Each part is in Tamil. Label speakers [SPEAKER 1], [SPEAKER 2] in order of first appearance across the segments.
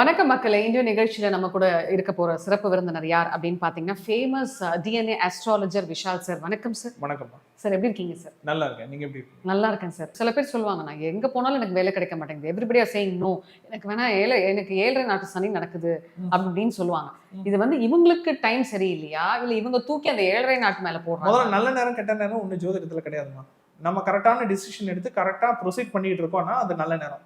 [SPEAKER 1] வணக்கம் மக்களே. இந்திய நிகழ்ச்சியில நம்ம கூட இருக்க போற சிறப்பு விருந்தினர் யார் அப்படின்னு பாத்தீங்கன்னா famous DNA astrologer Vishal sir வணக்கம் சார்
[SPEAKER 2] வணக்கம்மா.
[SPEAKER 1] சார் எப்படி இருக்கீங்க சார்
[SPEAKER 2] நல்லா இருக்கேன். நீங்க எப்படி இருக்கீங்க?
[SPEAKER 1] நல்லா இருக்கேன் சார் சில பேர் சொல்லுவாங்க நான் எங்க போனாலும் எனக்கு வேலை கிடைக்க மாட்டேங்குது. எவ்ரிபடியா சேயிங் நோ எனக்கு வேணா ஏழை எனக்கு ஏழரை நாட்டு சனி நடக்குது. அப்படின்னு சொல்லுவாங்க. இது வந்து இவங்களுக்கு டைம் சரியில்லையா? இல்ல இவங்க தூக்கி அந்த ஏழரை நாட்டு மேல போடுறாங்க
[SPEAKER 2] முதல்ல நல்ல நேரம் கெட்ட நேரம் ஒண்ணு ஜோதிடத்துல கிடையாதுமா நம்ம கரெக்டான டிசிஷன் எடுத்து கரெக்டா ப்ரொசீட் பண்ணிட்டு இருக்கோம்னா அது நல்ல நேரம்.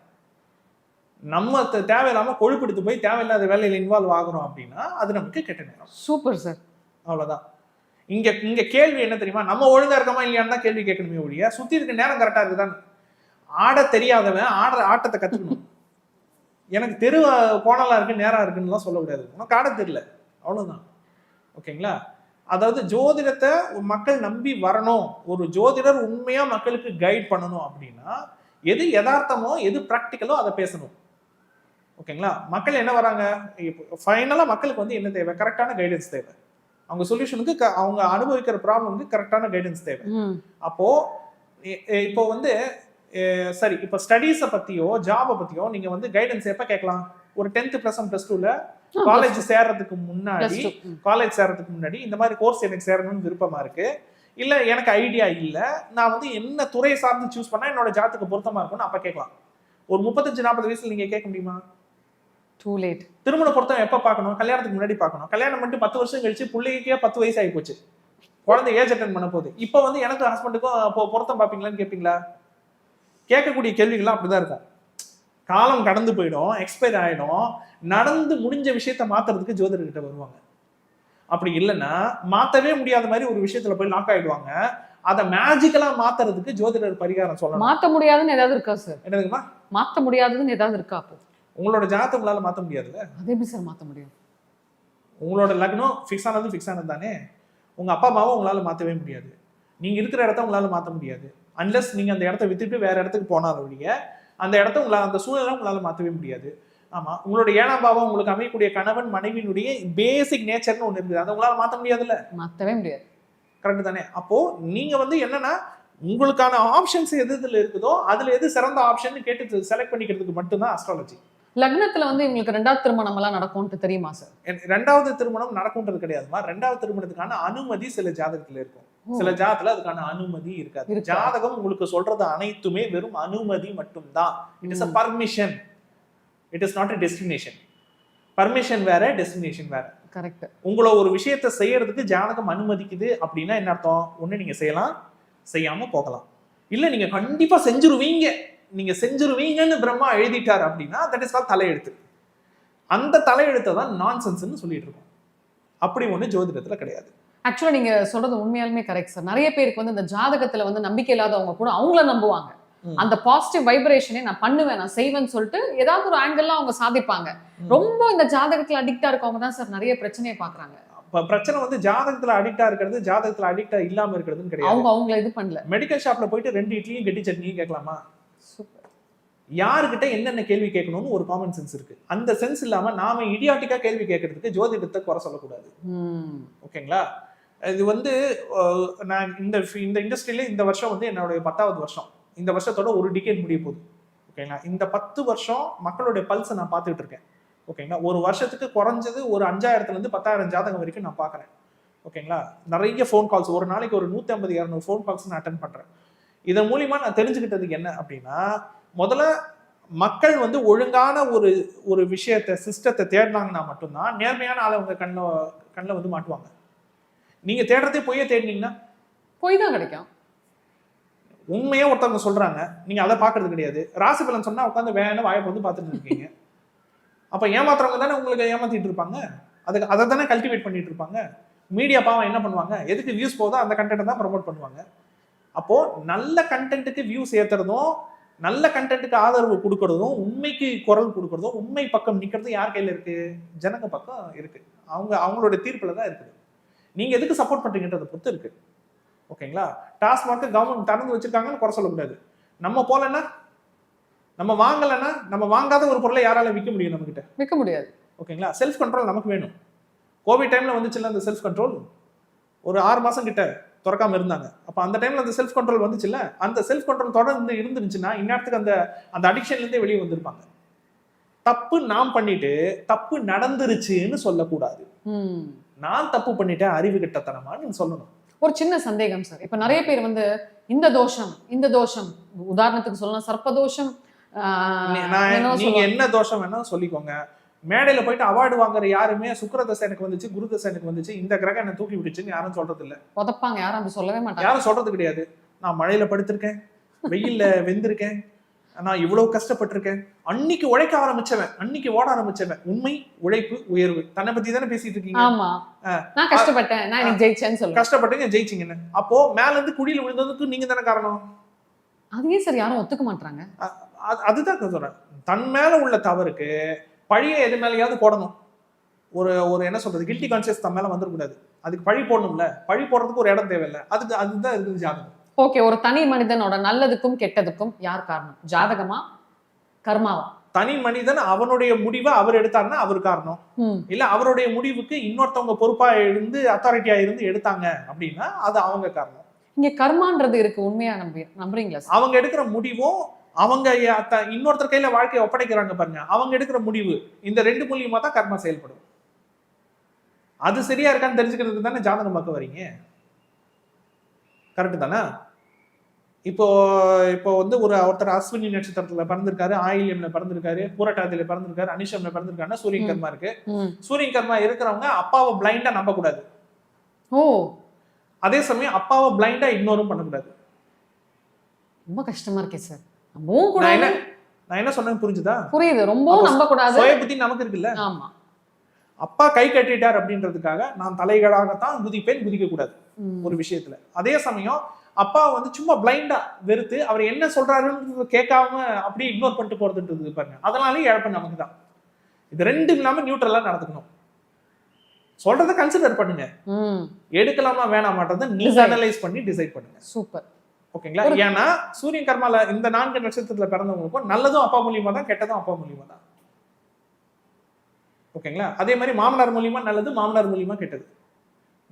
[SPEAKER 2] நம்ம த- தேவையில்லாம கொழுப்பெடுத்து போய் தேவையில்லாத வேலையில இன்வால்வ் ஆகுறோம் அப்படின்னா அது நமக்கு கெட்ட நேரம்.
[SPEAKER 1] Super sir.
[SPEAKER 2] அவ்வளவுதான். இங்க இங்க கேள்வி என்ன தெரியுமா? நம்ம ஒழுங்கா இருக்கோமா இல்லையான்னு தான் கேள்வி கேட்கணுமே ஒழிய சுத்தி இருக்க நேரம் கரெக்டா இருக்குதான் ஆட தெரியாதவன் ஆடுற ஆட்டத்தை கத்துக்கணும். எனக்கு தெரு கோணலா இருக்கு நேரம் இருக்குன்னுலாம் சொல்லக்கூடாது உனக்கு ஆட தெரியல. அவ்வளவுதான். ஓகேங்களா? அதாவது ஜோதிடத்தை மக்கள் நம்பி வரணும். ஒரு ஜோதிடர் உண்மையா மக்களுக்கு கைட் பண்ணணும் அப்படின்னா எது யதார்த்தமோ எது ப்ராக்டிக்கலோ அதை பேசணும். ஓகேங்களா? மக்கள் என்ன வராங்க? இப்போ ஃபைனலாக மக்களுக்கு வந்து என்ன தேவை? கரெக்டான கைடன்ஸ் தேவை. அவங்க சொல்யூஷனுக்கு அவங்க அனுபவிக்கிற ப்ராப்ளம்க்கு கரெக்டான கைடன்ஸ் தேவை. அப்போ இப்போ வந்து சரி இப்போ ஸ்டடீஸை பத்தியோ ஜாபை பத்தியோ நீங்க வந்து கைடன்ஸ் எப்போ கேட்கலாம்? ஒரு டென்த் ப்ளஸ் ஒன் ப்ளஸ் டூல காலேஜ் சேர்றதுக்கு முன்னாடி காலேஜ் சேர்றதுக்கு முன்னாடி இந்த மாதிரி கோர்ஸ் எனக்கு சேரணும்னு விருப்பமா இருக்கு? இல்ல எனக்கு ஐடியா இல்ல நான் வந்து என்ன துறையை சார்ந்து சூஸ் பண்ணா என்னோட ஜாத்துக்கு பொருத்தமா இருக்கும்னு அப்ப கேட்கலாம். ஒரு முப்பத்தஞ்சு நாற்பது வயசுல நீங்க கேட்க முடியுமா?
[SPEAKER 1] டூ லேட்
[SPEAKER 2] திருமண பொருத்தம் எப்ப பார்க்கணும்? கல்யாணத்துக்கு முன்னாடி பார்க்கணும். கல்யாணம் பண்ணிட்டு பத்து வருஷம் கழிச்சு பிள்ளைக்கே பத்து வயசு ஆகி போச்சு. குழந்தை ஏஜ் அட்டன் பண்ண போகுது. இப்போ வந்து எனக்கு ஹஸ்பண்டுக்கும் அப்போ பொருத்தம் பார்ப்பீங்களான்னு கேட்பீங்களா கேட்கக்கூடிய கேள்விகள்லாம் அப்படிதான் இருக்கும். காலம் கடந்து போயிடும் எக்ஸ்பயர் ஆயிடும். நடந்து முடிஞ்ச விஷயத்த மாத்துறதுக்கு ஜோதிடர்கிட்ட வருவாங்க. அப்படி இல்லைன்னா மாத்தவே முடியாத மாதிரி ஒரு விஷயத்துல போய் லாக் ஆயிடுவாங்க. அதை மேஜிக்கலா மாத்துறதுக்கு ஜோதிடர் பரிகாரம் சொல்லணும்.
[SPEAKER 1] மாத்த முடியாதுன்னு ஏதாவது இருக்கா சார்
[SPEAKER 2] என்னதுமா
[SPEAKER 1] மாத்த முடியாதுன்னு ஏதாவது இருக்கா அப்போ?
[SPEAKER 2] உங்களோட ஜாதகத்தை உங்களால மாத்த முடியாதுல்ல?
[SPEAKER 1] அது எப்படி சார் மாத்த முடியும்?
[SPEAKER 2] உங்களோட லக்னம் ஃபிக்ஸ் ஆனது ஃபிக்ஸ் ஆனது தானே? உங்க அப்பா அம்மாவை உங்களால மாத்தவே முடியாது. நீங்க இருக்கிற இடத்த உங்களால மாத்த முடியாது. அன்லெஸ் நீங்க அந்த இடத்த வித்துட்டு வேற இடத்துக்கு போனாலும் ஒழிய அந்த இடத்த உங்களால அந்த சூழலை உங்களால மாத்தவே முடியாது. ஆமா உங்களோட ஏழாம் பாவம் உங்களுக்கு அமையக்கூடிய கணவன் மனைவியினுடைய பேசிக் நேச்சர்னு ஒண்ணு இருக்குது. அதை உங்களால மாத்த முடியாதுல்ல?
[SPEAKER 1] மாத்தவே முடியாது.
[SPEAKER 2] கரெக்ட் தானே? அப்போ நீங்க வந்து என்னன்னா உங்களுக்கான ஆப்ஷன்ஸ் எது இதுல இருக்குதோ அதுல எது சிறந்த ஆப்ஷன் கேட்டு செலக்ட் பண்ணிக்கிறதுக்கு மட்டும்தான் அஸ்ட்ராலஜி
[SPEAKER 1] லக்னத்துல வந்து இவங்களுக்கு ரெண்டாவது திருமணம் எல்லாம் நடக்கும்னு தெரியுமா சார்
[SPEAKER 2] ரெண்டாவது திருமணம் நடக்கும்ன்றது கிடையாதுமா. ரெண்டாவது திருமணத்துக்கான அனுமதி சில ஜாதகத்துல இருக்கும். சில ஜாதகத்துல அதுக்கான அனுமதி இருக்காது. ஜாதகம் உங்களுக்கு சொல்றது அனைத்துமே வெறும் அனுமதி மட்டும்தான். It is a. Permission it is not a destination permission வேற டெஸ்டினேஷன் வேற.
[SPEAKER 1] கரெக்ட்
[SPEAKER 2] உங்களை ஒரு விஷயத்த செய்யறதுக்கு ஜாதகம் அனுமதிக்குது அப்படின்னா என்ன அர்த்தம்? ஒண்ணு நீங்க செய்யலாம் செய்யாம போகலாம். இல்ல நீங்க கண்டிப்பா செஞ்சிருவீங்க. நீங்க செஞ்சிருவீங்கன்னு பிரம்மா எழுதிட்டார் அப்படின்னா தட் இஸ் கால் தலையெழுத்து. அந்த தலையெழுத்தை தான் நான்சென்ஸ்னு சொல்லிட்டு இருக்கோம். அப்படி ஒண்ணு ஜோதிடத்துல கிடையாது.
[SPEAKER 1] ஆக்சுவலா நீங்க சொல்றது உண்மையாலுமே கரெக்ட் சார் நிறைய பேருக்கு வந்து இந்த ஜாதகத்துல வந்து நம்பிக்கை இல்லாதவங்க கூட அவங்கள நம்புவாங்க. அந்த பாசிட்டிவ் வைப்ரேஷனே நான் பண்ணுவேன் நான் செய்வேன்னு சொல்லிட்டு ஏதாவது ஒரு ஆங்கிள் அவங்க சாதிப்பாங்க. ரொம்ப இந்த ஜாதகத்துல அடிக்டா இருக்கவங்க தான் சார் நிறைய பிரச்சனையை பாக்குறாங்க
[SPEAKER 2] பிரச்சனை வந்து ஜாதகத்துல அடிக்டா இருக்கிறது ஜாதகத்துல அடிக்டா இல்லாம இருக்கிறதுன்னு கிடையாது.
[SPEAKER 1] அவங்க அவங்கள இது பண்ணல.
[SPEAKER 2] மெடிக்கல் ஷாப்ல போயிட்டு ரெண்டு இட்லியும் கெட்டி சட்னியும் கேட்கலாமா? யாருக்கிட்ட என்னென்ன கேள்வி கேட்கணும்னு ஒரு காமன் சென்ஸ் இருக்கு. அந்த சென்ஸ் இல்லாம நாம இடியாட்டிக்கா கேள்வி கேட்கறதுக்கு ஜோதிடத்தை குறை சொல்லக்கூடாது. ஓகேங்களா? இது வந்து நான் இந்த இந்த இண்டஸ்ட்ரியில இந்த வருஷம் வந்து என்னுடைய பத்தாவது வருஷம். இந்த வருஷத்தோட ஒரு டிகேட் முடிய போகுது. ஓகேங்களா? இந்த பத்து வருஷம் மக்களுடைய பல்ஸை நான் பார்த்துட்டு இருக்கேன். ஓகேங்களா? ஒரு வருஷத்துக்கு குறைஞ்சது ஒரு அஞ்சாயிரத்துல இருந்து பத்தாயிரம் ஜாதகம் வரைக்கும் நான் பார்க்குறேன். ஓகேங்களா? நிறைய ஃபோன் கால்ஸ் ஒரு நாளைக்கு ஒரு நூற்றி ஐம்பது இரநூறு ஃபோன் கால்ஸ் நான் அட்டன் பண்றேன். இதன் மூலியமா நான் தெரிஞ்சுக்கிட்டதுக்கு என்ன அப்படின்னா முதல்ல மக்கள் வந்து ஒழுங்கான ஒரு ஒரு விஷயத்தை சிஸ்டத்தை தேடினாங்கன்னா மட்டும்தான் நேர்மையான ஆளை உங்க கண்ணில் கண்ணில் வந்து மாட்டுவாங்க. நீங்க தேடுறதே பொய்யே தேடினீங்கன்னா?
[SPEAKER 1] போய் தான் கிடைக்கும்.
[SPEAKER 2] உண்மையா ஒருத்தவங்க சொல்றாங்க நீங்க அதை பாக்குறது கிடையாது. ராசி பலன் சொன்னா உட்காந்து வேணும் வாயை வந்து பார்த்துட்டு இருக்கீங்க. அப்ப ஏமாத்துறவங்க தானே உங்களுக்கு ஏமாத்திட்டு இருப்பாங்க? அதுக்கு அதை தானே கல்டிவேட் பண்ணிட்டு இருப்பாங்க? மீடியா பாவம் என்ன பண்ணுவாங்க? எதுக்கு வியூஸ் போதோ அந்த கண்டென்ட் தான் ப்ரமோட் பண்ணுவாங்க. அப்போ நல்ல கண்டென்ட்டுக்கு வியூஸ் ஏத்துறதும் நல்ல கண்டென்ட்டுக்கு ஆதரவு கொடுக்கறதும் உண்மைக்கு குரல் கொடுக்கறதும் உண்மை பக்கம் நிக்கிறதும் யார் கையில இருக்கு? ஜனங்க பக்கம் இருக்கு. அவங்க அவங்களோட தீர்ப்புல தான் இருக்குது. நீங்க எதுக்கு சப்போர்ட் பண்றீங்கன்றதை பொறுத்து இருக்கு. ஓகேங்களா டாஸ்மார்க் கவர்மெண்ட் திறந்து வச்சிருக்காங்கன்னு குறை சொல்லக்கூடாது நம்ம போலன்னா நம்ம வாங்கலைன்னா நம்ம வாங்காத ஒரு பொருளை யாரால விற்க முடியும் நம்ம கிட்ட
[SPEAKER 1] விற்க முடியாது
[SPEAKER 2] ஓகேங்களா செல்ஃப் கண்ட்ரோல் நமக்கு வேணும். கோவிட் டைம்ல வந்துச்சுல்ல அந்த செல்ஃப் கண்ட்ரோல் ஒரு ஆறு மாசம் கிட்ட. திறக்காம இருந்தாங்க. அப்ப அந்த டைம்ல அந்த செல்ஃப் கண்ட்ரோல் வந்துச்சுல்ல? அந்த செல்ஃப் கண்ட்ரோல் தொடர்ந்து இருந்துருச்சுன்னா இந்நேரத்துக்கு அந்த அந்த அடிக்ஷன்ல இருந்தே வெளியே வந்திருப்பாங்க. தப்பு நான் பண்ணிட்டு தப்பு நடந்துருச்சுன்னு சொல்லக்கூடாது. நான் தப்பு பண்ணிட்டேன் அறிவு கிட்டத்தனமான்னு சொல்லணும்.
[SPEAKER 1] ஒரு சின்ன சந்தேகம் சார். இப்ப நிறைய பேர் வந்து இந்த தோஷம் இந்த தோஷம் உதாரணத்துக்கு சொல்லலாம்
[SPEAKER 2] நீங்க
[SPEAKER 1] சொல்லுவாங்க.
[SPEAKER 2] என்ன தோஷம் வேணா சொல்லிக்கோங்க. மேடையில போயிட்டு அவார்டு வாங்குற யாருமே சுக்கிரதசை எனக்கு வந்துச்சு குருதசை எனக்கு வந்துச்சு இந்த கிரகம் என்ன தூக்கி விட்டுச்சுன்னு யாரும் சொல்றது இல்ல
[SPEAKER 1] உதப்பாங்க யாரும் அப்படி சொல்லவே மாட்டாங்க.
[SPEAKER 2] யாரும் சொல்றது கிடையாது. நான் மழையில படுத்திருக்கேன் வெயில்ல வெந்திருக்கேன் நான் இவ்வளவு கஷ்டப்பட்டிருக்கேன். அன்னைக்கு உழைக்க ஆரம்பிச்சவன் அன்னைக்கு ஓட ஆரம்பிச்சவன். உண்மை உழைப்பு உயர்வு. தன்னை பத்தி தானே பேசிட்டு இருக்கீங்க?
[SPEAKER 1] ஆமா. நான் கஷ்டப்பட்டேன் நான் ஜெயிச்சேன்னு சொல்லுவேன்
[SPEAKER 2] கஷ்டப்பட்டீங்க ஜெயிச்சிங்கன்னு. அப்போ மேல இருந்து குடியில விழுந்ததுக்கு நீங்க தானே காரணம்?
[SPEAKER 1] அதையே சார் யாரும் ஒத்துக்க மாட்டாங்க
[SPEAKER 2] அது- அதுதான் சொல்றேன். தன் மேல உள்ள தவறுக்கு பழிய எது மேலேயாவது போடணும். ஒரு ஒரு என்ன சொல்றது கில்ட்டி கான்சியஸ் தன் மேல வந்துடக்கூடாது அதுக்கு பழி போடணும்ல. பழி போடுறதுக்கு ஒரு இடம் தேவையில்லை. அதுக்கு அதுதான் இருக்குது ஜாதகம்.
[SPEAKER 1] ஓகே ஒரு தனி மனிதனோட நல்லதுக்கும் கெட்டதுக்கும் யார் காரணம்? ஜாதகமா? கர்மாவா?
[SPEAKER 2] தனி மனிதன் அவனுடைய முடிவை அவர் எடுத்தாருன்னா அவர் காரணம். இல்ல அவருடைய முடிவுக்கு இன்னொருத்தவங்க பொறுப்பா இருந்து அத்தாரிட்டியா இருந்து எடுத்தாங்க அப்படின்னா அது அவங்க காரணம்.
[SPEAKER 1] இங்க கர்மான்றது இருக்கு உண்மையா நம்பி நம்புறீங்களா
[SPEAKER 2] அவங்க எடுக்கிற முடிவும் அவங்க இன்னொருத்தர் கையில வாழ்க்கையை ஒப்படைக்கிறாங்க பாருங்க. அவங்க எடுக்கிற முடிவு இந்த ரெண்டு மூலியமா தான் கர்மா செயல்படும். அது சரியா இருக்கான்னு தெரிஞ்சுக்கிறதுக்கு தானே ஜாதகம் பார்க்க வரீங்க? கரெக்டு தானே? இப்போ இப்போ வந்து ஒரு ஒருத்தர் அஸ்வினி நட்சத்திரத்துல பிறந்திருக்காரு ஆயில்யம்ல பிறந்திருக்காரு பூரட்டாதியில பிறந்திருக்காரு அனிஷம்ல பிறந்திருக்காருன்னா சூரியன். கர்மா இருக்கு. சூரியன் கர்மா இருக்கிறவங்க அப்பாவை பிளைண்டா நம்ப கூடாது
[SPEAKER 1] ஓ.
[SPEAKER 2] அதே சமயம் அப்பாவை பிளைண்டா இக்னோரும் பண்ணக்கூடாது.
[SPEAKER 1] ரொம்ப கஷ்டமா இருக்கே சார். நம்பவும் கூடாது.
[SPEAKER 2] நான் என்ன சொன்னேன் புரிஞ்சுதா?
[SPEAKER 1] புரியுது.
[SPEAKER 2] அப்போ
[SPEAKER 1] நம்ப கூடாது
[SPEAKER 2] சுய புத்தி நமக்கு இருக்குல்ல?
[SPEAKER 1] ஆமா.
[SPEAKER 2] அப்பா கை கட்டிட்டார் அப்படின்றதுக்காக நான் தலைகளாகத்தான் குதிப்பேன் குதிக்க கூடாது. ஒரு விஷயத்துல. அதே சமயம் அப்பா வந்து சும்மா பிளைண்டா வெறுத்து அவர் என்ன சொல்றாருன்னு கேட்காம அப்படியே இக்னோர் பண்ணிட்டு போறதுன்றது பாருங்க. அதனாலே இழப்பு நமக்கு தான் இது ரெண்டும் இல்லாம நியூட்ரலா நடந்துக்கணும். சொல்றத கன்சிடர் பண்ணுங்க. எடுக்கலாமா வேணாமான்றதை நீங்க. அனலைஸ் பண்ணி டிசைட் பண்ணுங்க.
[SPEAKER 1] சூப்பர்
[SPEAKER 2] ஓகேங்களா? ஏன்னா சூரியன் கர்மால இந்த நான்கு நட்சத்திரத்துல பிறந்தவங்களுக்கும் நல்லதும் அப்பா மூலியமா தான் கெட்டதும் அப்பா மூலியமா தான். ஓகேங்களா? அதே மாதிரி மாமனார் மூலியமா நல்லது மாமனார் மூலியமா கெட்டது.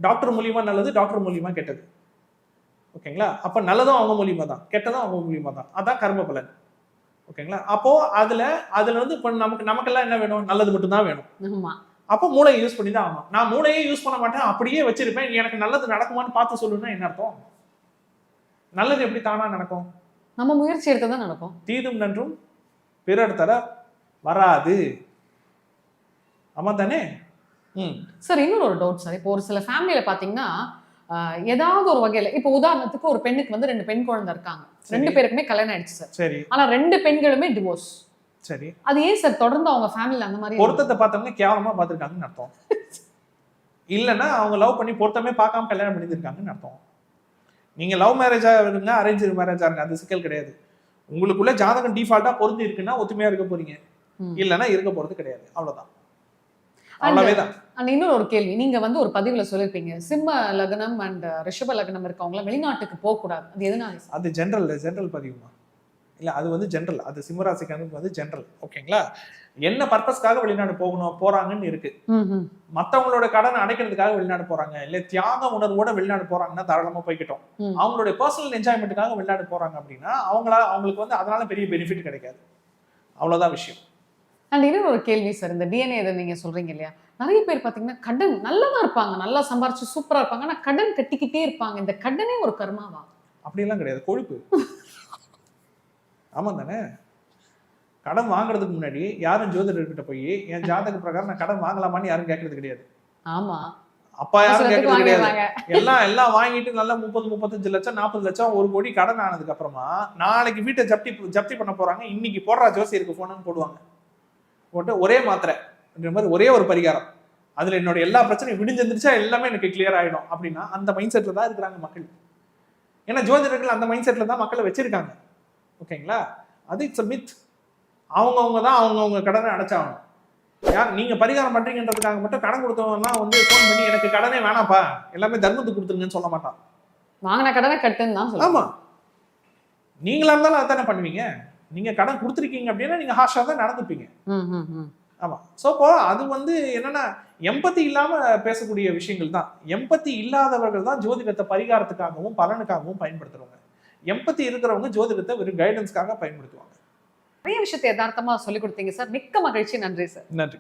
[SPEAKER 2] டாக்டர் மூலியமா நல்லது டாக்டர் மூலியமா கெட்டது. ஓகேங்களா? அப்ப நல்லதும் அவங்க மூலியமா தான் கெட்டதும் அவங்க மூலியமா தான். அதான் கர்ம பலன். ஓகேங்களா? அப்போ அதுல அதுல வந்து இப்ப நமக்கு நமக்கெல்லாம் என்ன வேணும்? நல்லது மட்டும் தான் வேணும்.
[SPEAKER 1] ஆமா.
[SPEAKER 2] அப்போ மூளையை யூஸ் பண்ணி தான் ஆகணும். நான் மூளையே யூஸ் பண்ண மாட்டேன் அப்படியே வச்சிருப்பேன். எனக்கு நல்லது நடக்குமான்னு பார்த்து சொல்லுன்னா என்ன அர்த்தம்? நல்லது எப்படி தானா நடக்கும்?
[SPEAKER 1] நம்ம முயற்சி எடுத்து தான் நடக்கும்.
[SPEAKER 2] தீதும் நன்றும் பிறர் தர வராது. ஆமா தானே ம்.
[SPEAKER 1] சார் இன்னொரு ஒரு டவுட் சார் இப்போ ஒரு சில ஃபேமிலியில பாத்தீங்கன்னா ஆஹ், ஏதாவது ஒரு வகையில இப்போ உதாரணத்துக்கு ஒரு பெண்ணுக்கு வந்து ரெண்டு பெண் குழந்தை இருக்காங்க. ரெண்டு பேருக்குமே கல்யாணம் ஆயிடுச்சு சார்
[SPEAKER 2] சரி.
[SPEAKER 1] ஆனா ரெண்டு பெண்களுமே டிவோர்ஸ்
[SPEAKER 2] சரி.
[SPEAKER 1] அது ஏன் சார் தொடர்ந்து அவங்க ஃபேமிலில அந்த மாதிரி
[SPEAKER 2] பொருத்தத்தை பார்த்தவங்க கேவலமா பார்த்துருக்காங்கன்னு அர்த்தம். இல்லைன்னா அவங்க லவ் பண்ணி பொருத்தமே பார்க்காம கல்யாணம் பண்ணியிருக்காங்கன்னு அர்த்தம். நீங்க லவ் மேரேஜா இருங்க அரேஞ்ச் மேரேஜா இருங்க. அது சிக்கல் கிடையாது. உங்களுக்குள்ள ஜாதகம் டிஃபால்ட்டா பொருந்தி இருக்குன்னா ஒத்துமையா இருக்க போறீங்க. இல்லைன்னா இருக்க போறது கிடையாது.
[SPEAKER 1] அண்ட் இன்னொரு ஒரு கேள்வி. நீங்க வந்து ஒரு பதிவுல சொல்லிருப்பீங்க சிம்ம லக்னம் அண்ட் ரிஷப லக்னம் இருக்கவங்க வெளிநாட்டுக்கு போக கூடாது அது எதனால
[SPEAKER 2] அது ஜென்ரல் ஜென்ரல் பதிவுமா? இல்ல அது வந்து ஜென்ரல் அது சிம்மராசிக்காரனுக்கு வந்து ஜென்ரல் ஓகேங்களா என்ன பர்பஸ்க்காக வெளிநாடு போகணும் போறாங்கன்னு இருக்கு. மத்தவங்களோட கடனை அடைக்கிறதுக்காக வெளிநாடு போறாங்க. இல்ல தியாக உணர்வோட வெளிநாடு போறாங்கன்னா தாராளமா போய்க்கிட்டோம்.
[SPEAKER 1] ம்.
[SPEAKER 2] அவங்களுடைய பர்சனல் என்ஜாய்மெண்ட்டுக்காக வெளிநாடு போறாங்க அப்படின்னா அவங்களா அவங்களுக்கு வந்து அதனால பெரிய பெனிஃபிட் கிடைக்காது. அவ்வளவுதான் விஷயம்.
[SPEAKER 1] அண்ட் இன்னொரு ஒரு கேள்வி சார் இந்த டிஎன்ஏ இதை நீங்க சொல்றீங்க இல்லையா? நிறைய பேர் பாத்தீங்கன்னா கடன் நல்லதா இருப்பாங்க. நல்லா சம்பாரிச்சு சூப்பரா இருப்பாங்க. ஆனா கடன் கட்டிக்கிட்டே இருப்பாங்க. இந்த கடனே ஒரு கர்மாவா?
[SPEAKER 2] அப்படியெல்லாம் கிடையாது. கொழுப்பு. ஆமா தானே கடன் வாங்குறதுக்கு முன்னாடி யாரும் ஜோதிடர்கிட்ட போய் என் ஜாதக பிரகாரம் நான் கடன் வாங்கலாமான்னு யாரும் கேட்கறது கிடையாது.
[SPEAKER 1] ஆமா.
[SPEAKER 2] அப்பா யாரும் கேட்கறது கிடையாது. எல்லாம் எல்லாம் வாங்கிட்டு நல்லா முப்பது முப்பத்தஞ்சு லட்சம் நாற்பது லட்சம் ஒரு கோடி கடன் ஆனதுக்கு அப்புறமா நாளைக்கு வீட்டை ஜப்தி ஜப்தி பண்ண போறாங்க. இன்னைக்கு போடுறா ஜோசியருக்கு போனன்னு போடுவாங்க. போட்டு ஒரே மாத்திரை மாதிரி ஒரே ஒரு பரிகாரம். அதுல என்னோட எல்லா பிரச்சனையும் விடிஞ்சிருந்துச்சா எல்லாமே எனக்கு கிளியர் ஆயிடும். அப்படின்னா அந்த மைண்ட் செட்ல தான் இருக்கிறாங்க மக்கள். ஏன்னா ஜோதிடர்கள் அந்த மைண்ட் செட்ல தான் மக்களை வச்சிருக்காங்க. ஓகேங்களா? அது இட்ஸ் மித் அவங்கவுங்க தான் அவங்கவுங்க கடனை அடைச்சாகணும். யார்? நீங்க பரிகாரம் பண்றீங்கன்றதுக்காக மட்டும் கடன் கொடுத்தவங்கலாம் வந்து ஃபோன் பண்ணி எனக்கு கடனே வேணாம்ப்பா. எல்லாமே தர்மத்துக்கு கொடுத்துருங்கன்னு சொல்ல மாட்டான்.
[SPEAKER 1] வாங்கின கடனை கட்டுன்னு தான் சொல்லுவாங்க
[SPEAKER 2] ஆமா. நீங்களா இருந்தாலும் அதானே பண்ணுவீங்க? நீங்க கடன் கொடுத்துருக்கீங்க அப்படின்னா நீங்க ஹாஷா தான் நடந்துப்பீங்க.
[SPEAKER 1] ம், ம், ம்.
[SPEAKER 2] ஆமா. ஸோ இப்போ அது வந்து என்னன்னா எம்பத்தி இல்லாம பேசக்கூடிய விஷயங்கள் தான். எம்பத்தி இல்லாதவர்கள் தான் ஜோதிடத்தை பரிகாரத்துக்காகவும் பலனுக்காகவும் பயன்படுத்துறவங்க. எம்பத்தி இருக்கிறவங்க ஜோதிடத்தை வெறும் கைடன்ஸ்க்காக பயன்படுத்துவாங்க.
[SPEAKER 1] நிறைய விஷயத்தை யதார்த்தமா சொல்லி கொடுத்தீங்க சார். மிக்க மகிழ்ச்சி. நன்றி சார்.
[SPEAKER 2] நன்றி.